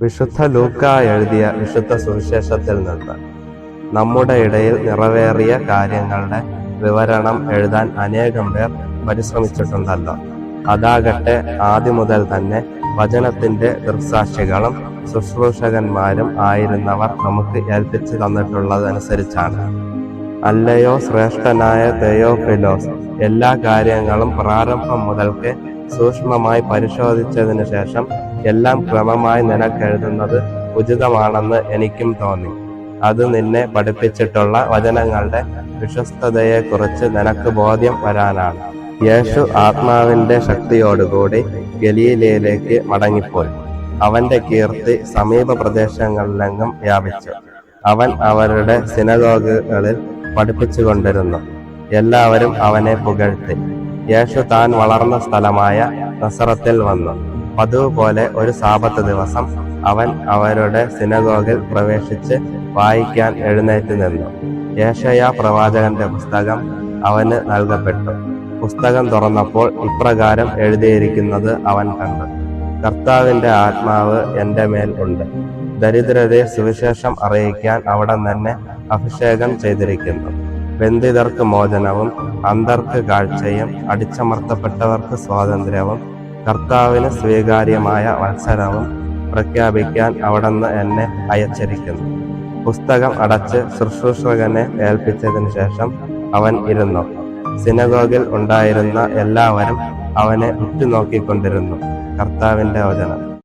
വിശുദ്ധ ലൂക്ക എഴുതിയ വിശുദ്ധ സുവിശേഷത്തിൽ നിന്ന് നമ്മുടെ ഇടയിൽ നിറവേറിയ കാര്യങ്ങളുടെ വിവരണം എഴുതാൻ അനേകം പേർ പരിശ്രമിച്ചിട്ടുണ്ടല്ലോ. അതാകട്ടെ ആദ്യം മുതൽ തന്നെ വചനത്തിന്റെ ദൃക്സാക്ഷികളും ശുശ്രൂഷകന്മാരും ആയിരുന്നവർ നമുക്ക് ഏൽപ്പിച്ചു തന്നിട്ടുള്ളതനുസരിച്ചാണ്. അല്ലയോ ശ്രേഷ്ഠനായ തെയോഫിലോസ് എല്ലാ കാര്യങ്ങളും പ്രാരംഭം മുതൽക്ക് സൂക്ഷ്മമായി പരിശോധിച്ചതിനു ശേഷം എല്ലാം ക്രമമായി നിനക്കെഴുതുന്നത് ഉചിതമാണെന്ന് എനിക്കും തോന്നി. അത് നിന്നെ പഠിപ്പിച്ചിട്ടുള്ള വചനങ്ങളുടെ വിശ്വസ്തതയെക്കുറിച്ച് നിനക്ക് ബോധ്യം വരാനാണ്. യേശു ആത്മാവിന്റെ ശക്തിയോടുകൂടി ഗലീലയിലേക്ക് മടങ്ങിപ്പോയി. അവന്റെ കീർത്തി സമീപ പ്രദേശങ്ങളിലെങ്ങും വ്യാപിച്ചു. അവൻ അവരുടെ സിനഗോഗുകളിൽ പഠിപ്പിച്ചുകൊണ്ടിരുന്നു. എല്ലാവരും അവനെ പുകഴ്ത്തി. യേശു താൻ വളർന്ന സ്ഥലമായ നസറത്തിൽ വന്നു. പതിവ് ഒരു സാപത്ത് ദിവസം അവൻ അവരുടെ സിനഗോഗിൽ പ്രവേശിച്ച് വായിക്കാൻ എഴുന്നേറ്റ് നിന്നു. യേശയ പ്രവാചകന്റെ പുസ്തകം അവന് നൽകപ്പെട്ടു. പുസ്തകം തുറന്നപ്പോൾ ഇപ്രകാരം എഴുതിയിരിക്കുന്നത് അവൻ കണ്ടു. കർത്താവിന്റെ ആത്മാവ് എന്റെ മേൽ ഉണ്ട്. ദരിദ്രരെ സുവിശേഷം അറിയിക്കാൻ അവിടെ തന്നെ അഭിഷേകം ചെയ്തിരിക്കുന്നു. ബന്ധിതർക്ക് മോചനവും അന്തർക്ക് കാഴ്ചയും അടിച്ചമർത്തപ്പെട്ടവർക്ക് സ്വാതന്ത്ര്യവും കർത്താവിന് സ്വീകാര്യമായ മത്സരവും പ്രഖ്യാപിക്കാൻ അവിടുന്ന് എന്നെ അയച്ചിരിക്കുന്നു. പുസ്തകം അടച്ച് ശുശ്രൂഷകനെ ഏൽപ്പിച്ചതിന് ശേഷം അവൻ ഇരുന്നു. സിനഗോഗിൽ ഉണ്ടായിരുന്ന എല്ലാവരും അവനെ ഉറ്റുനോക്കിക്കൊണ്ടിരുന്നു. കർത്താവിന്റെ വചനം.